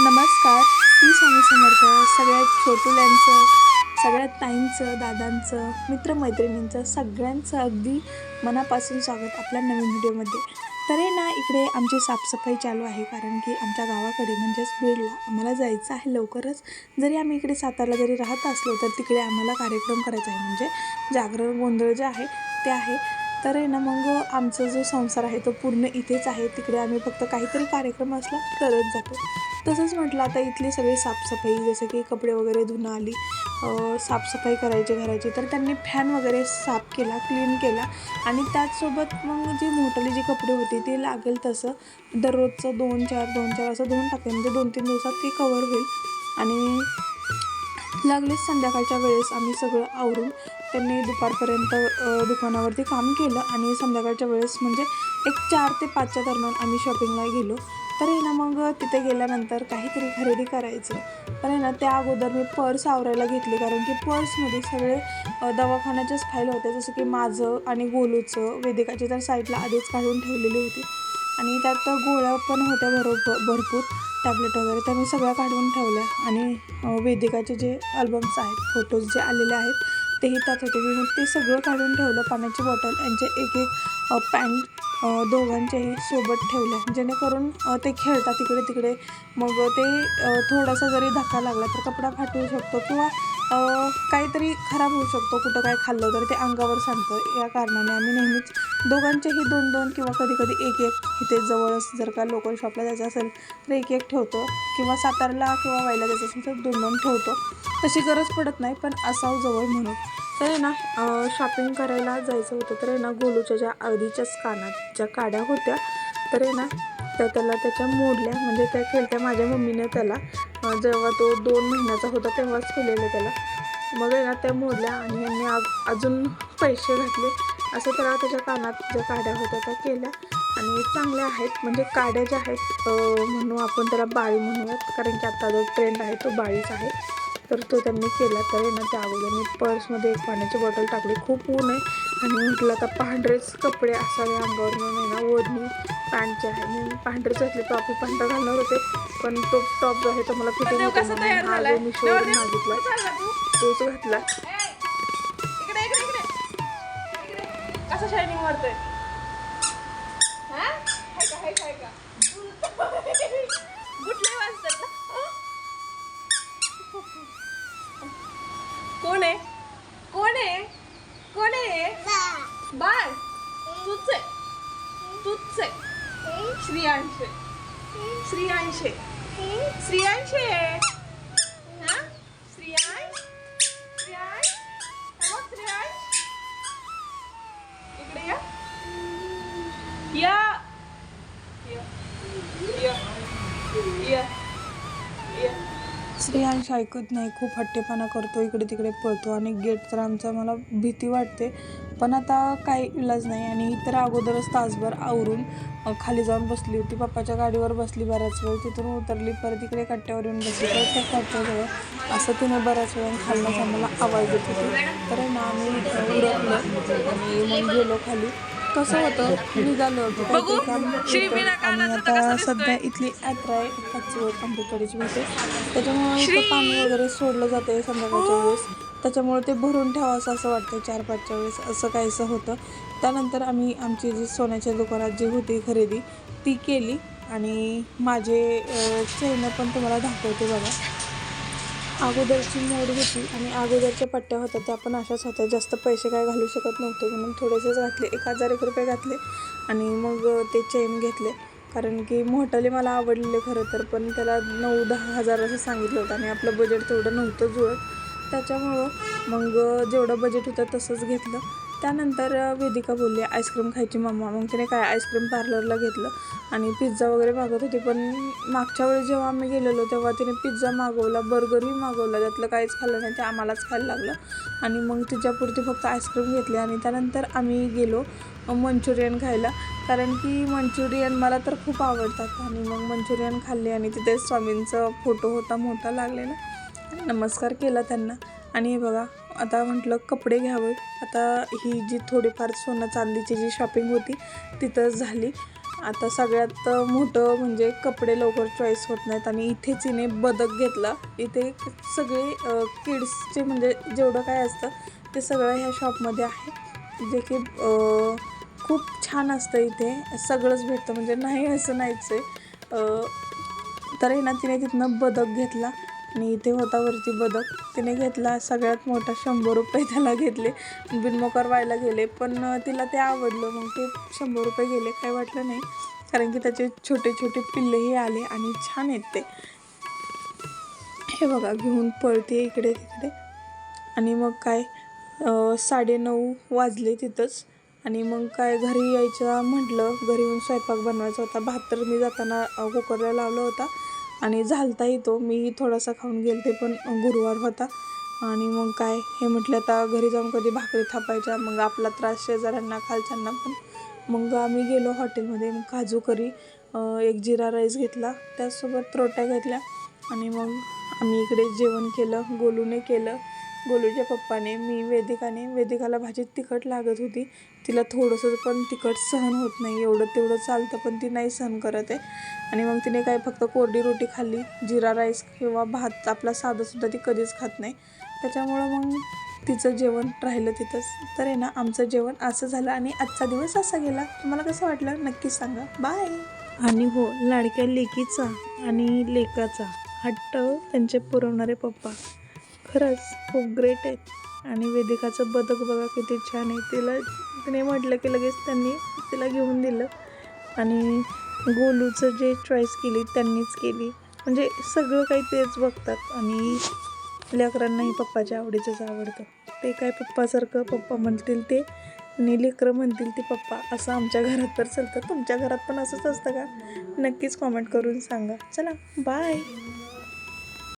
नमस्कार. मी स्वामी समर्थ सगळ्यात छोटुल्यांचं सगळ्यात ताईंचं दादांचं मित्रमैत्रिणींचं सगळ्यांचं अगदी मनापासून स्वागत आपल्या नवीन व्हिडिओमध्ये. तर आहे ना इकडे आमची साफसफाई चालू आहे कारण की आमच्या गावाकडे म्हणजेच बीडला आम्हाला जायचं आहे लवकरच. जरी आम्ही इकडे सातारला जरी राहत असलो तर तिकडे आम्हाला कार्यक्रम करायचा आहे. म्हणजे जागरण गोंधळ जे आहे ते आहे. तर आहे ना मग आमचा जो संसार आहे तो पूर्ण इथेच आहे. तिकडे आम्ही फक्त काहीतरी कार्यक्रम असला करत जातो. तसंच म्हटलं आता इथली सगळी साफसफाई जसं की कपडे वगैरे धुणं आली साफसफाई करायची घराची तर त्यांनी फॅन वगैरे साफ केला क्लीन केला. आणि त्याचसोबत मग जी मोठाली जी कपडे होती ती लागेल तसं दररोजचं दोन चार दोन चार असं धुवून टाकते म्हणजे दोन तीन दिवसात ती कवर होईल. आणि लागलीच संध्याकाळच्या वेळेस आम्ही सगळं आवरून त्यांनी दुपारपर्यंत दुकानावरती काम केलं आणि संध्याकाळच्या वेळेस म्हणजे एक चार ते पाचच्या दरम्यान आम्ही शॉपिंगला गेलो. तर आहे ना मग तिथे गेल्यानंतर काहीतरी खरेदी करायचं. पण आहे ना त्या अगोदर मी पर्स आवरायला घेतली कारण की पर्समध्ये सगळे दवाखान्याच्याच फाईल होत्या जसं की माझं आणि गोलूचं वेदिकाची तर साईडला आधीच काढून ठेवलेली होती. आणि त्यात गोळ्या पण होत्या बरोबर भरपूर टॅबलेट वगैरे. त्या मी सगळ्या काढून ठेवल्या. आणि वेदिकाचे जे अल्बम्स आहेत फोटोज जे आलेले आहेत तेही त्यात होते. मी मग ते सगळं काढून ठेवलं. पाण्याची बॉटल यांचे एक एक पॅन्ट दोघांचेही सोबत ठेवल्या. जेणेकरून ते खेळतात तिकडे तिकडे मग ते थोडासा जरी धक्का लागला तर कपडा फाटू शकतो किंवा काहीतरी खराब होऊ शकतो कुठं काय खाल्लं तर ते अंगावर सांगतं या कारणाने आम्ही नेहमीच दोघांचेही दोन दोन किंवा कधी कधी एक एक इथे जवळच जर का लोकल शॉपला जायचं असेल तर एक एक ठेवतो किंवा सातारला किंवा वायला जायचं असेल तर दोन दोन ठेवतो. तशी गरज पडत नाही पण असावं जवळ म्हणून. तर आहे ना शॉपिंग करायला जायचं होतं तर आहे ना गोलूच्या ज्या अर्धीच्याच कानात ज्या काड्या होत्या तर आहे ना त्या त्याला त्याच्या मोडल्या म्हणजे त्या खेळत्या माझ्या मम्मीने त्याला जेव्हा तो दोन महिन्याचा होता तेव्हाच केलेलं त्याला. मग आहे ना त्या मोडल्या आणि यांनी अजून पैसे घातले. असं त्याला त्याच्या कानात ज्या काड्या होत्या त्या केल्या. आणि चांगल्या आहेत. म्हणजे काड्या ज्या आहेत म्हणू आपण त्याला बाळी म्हणूयात कारण की आता जो ट्रेंड आहे तो बाळीच आहे. तर तो त्यांनी केला. तर आहे ना त्या अगोदर मी पर्समध्ये एक पाण्याची बॉटल टाकली. खूप ऊन आहे. आणि म्हटलं आता पांढरेच कपडे असावे अंगावर. म्हणून ना ओढणी पॅन्ट जे आहे मी पांढरेच असले टॉप आपण पांढरा घालणार होते. पण तो टॉप जो आहे तो मला फिटिंग कसं तयार मी मागितला? तोच घातला. कसं शायनिंग मारतोय? हा? वाजतात कोण आहे? कोण आहे? कोण आहे? बाळ. तूच आहे. तूच आहे. श्रियांश आहे. श्रियांश आहे. श्रियांश आहे. हा? श्रियांश श्रियांश हा बघ श्रियांश इकडे या या या या या या श्रेयांश ऐकत नाही खूप हट्टेपणा करतो इकडे तिकडे पळतो आणि गेट तर आमचा मला भीती वाटते. पण आता काही इलाज नाही आणि ही तर अगोदरच तासभर आवरून खाली जाऊन बसली होती. पप्पाच्या गाडीवर बसली बऱ्याच वेळ. तिथून उतरली परत इकडे कट्ट्यावर येऊन बसली. परत त्या कट्ट्याजवळ असं तिने बऱ्याच वेळ खालनंच मला आवाज देत होती. तर आहे ना आम्ही उरकलो आणि मग गेलो खाली. कसं होतं? निघालो बघू. श्रीमीना आता सध्या इथली यात्रा आहे. पाचवड आंबेकडीची होते त्याच्यामुळे पाणी वगैरे सोडलं जाते संध्याकाळच्या वेळेस. त्याच्यामुळे ते भरून ठेवावं असं वाटतं चार पाचच्या वेळेस. असं काहीसं होतं. त्यानंतर आम्ही आमची जी सोन्याच्या दुकानात जी होती खरेदी ती केली. आणि माझे चैन पण तुम्हाला दाखवते बघा. अगोदरची मोड होती आणि अगोदरच्या पट्ट्या होत्या त्या पण अशाच होत्या. जास्त पैसे काय घालू शकत नव्हते म्हणून थोडेसेच घातले. एक हजार एक रुपये घातले आणि मग ते चेन घेतले. कारण की मोठाले मला आवडलेले खरं तर पण त्याला नऊ दहा हजार असं सांगितलं होतं आणि आपलं बजेट तेवढं नव्हतं जुळत. त्याच्यामुळं मग जेवढं बजेट होतं तसंच घेतलं. त्यानंतर वेदिका बोलली आईस्क्रीम खायची मम्मा मग तिने काय आईस्क्रीम पार्लरला घेतलं आणि पिझ्झा वगैरे मागवत होती. पण मागच्या वेळी जेव्हा आम्ही गेलेलो तेव्हा तिने पिझ्झा मागवला बर्गरही मागवला. त्यातलं काहीच खाल्लं नाही ते आम्हालाच खायला लागलं. आणि मग तिच्यापुरती फक्त आईस्क्रीम घेतली आणि त्यानंतर आम्ही गेलो मंचुरियन खायला. कारण की मंचुरियन मला तर खूप आवडतात. आणि मग मंचुरियन खाल्ले आणि तिथे स्वामींचा फोटो होता मोठा लागलेला. आणि नमस्कार केला त्यांना. आणि हे बघा आता म्हटलं कपडे घ्यावे. आता ही जी थोडीफार सोनं चांदीची जी शॉपिंग होती तिथंच झाली. आता सगळ्यात मोठं म्हणजे कपडे लवकर चॉईस होत नाहीत आणि इथेच हिने बदक घेतला. इथे सगळे किड्सचे म्हणजे जेवढं काय असतं ते सगळं ह्या शॉपमध्ये आहे. जे की खूप छान असतं इथे. सगळंच भेटतं. म्हणजे नाही असं नाहीच आहे. तर आहे ना तिने तिथनं बदक घेतला. आणि इथे होता वरती बदक. तिने घेतला सगळ्यात मोठा शंभर रुपये त्याला घेतले. बिनमोकार व्हायला गेले पण तिला ते आवडलं. मग ते शंभर रुपये गेले काही वाटलं नाही. कारण की त्याचे छोटे छोटे पिल्लेही आले आणि छान आहेत ते. हे बघा घेऊन पळते इकडे तिकडे. आणि मग काय साडे साडेनऊ वाजले तिथंच. आणि मग काय घरी यायचं म्हटलं. घरी येऊन स्वयंपाक बनवायचा होता. भात तर मी जाताना कुकरला लावला होता. आणि झालताही तो. मी थोडासा खाऊन गेलते पण गुरुवार होता. आणि मग काय हे म्हटलं आता घरी जाऊन कधी भाकरी थापायच्या मग आपला त्रास शेजाऱ्यांना खालच्यांना पण. मग आम्ही गेलो हॉटेलमध्ये मग काजू करी एक जिरा राईस घेतला त्याचसोबत रोट्या घेतल्या. आणि मग आम्ही इकडे जेवण केलं गोलूने केलं. गोलूच्या पप्पाने मी वेदिकाने वेदिकाला भाजीत तिखट लागत होती. तिला थोडंसं पण तिखट सहन होत नाही. एवढं तेवढं चालतं पण ती नाही सहन करत आहे. आणि मग तिने काय फक्त कोरडी रोटी खाल्ली जिरा राईस किंवा भात. आपला साधंसुद्धा ती कधीच खात नाही. त्याच्यामुळं मग तिचं जेवण राहिलं तिथंच. तर आहे ना आमचं जेवण असं झालं आणि आजचा दिवस असा गेला. तुम्हाला कसं वाटलं? नक्कीच सांगा. बाय आणि हो लाडक्या लेकीचा आणि लेकाचा हट्ट त्यांचे पुरवणारे पप्पा. खरंच खूप ग्रेट आहे आणि वेदिकाचं बदक बघा किती छान आहे. तिला तिने म्हटलं की लगेच त्यांनी तिला घेऊन दिलं. आणि गोलूचं जे चॉईस केली त्यांनीच केली. म्हणजे सगळं काही तेच बघतात. आणि लेकरांनाही पप्पाच्या आवडीचंच आवडतं. ते काय पप्पासारखं पप्पा म्हणतील ते आणि लेकरं म्हणतील ते पप्पा. असं आमच्या घरात तर चालतं. तुमच्या घरात पण असंच असतं का? नक्कीच कॉमेंट करून सांगा. चला बाय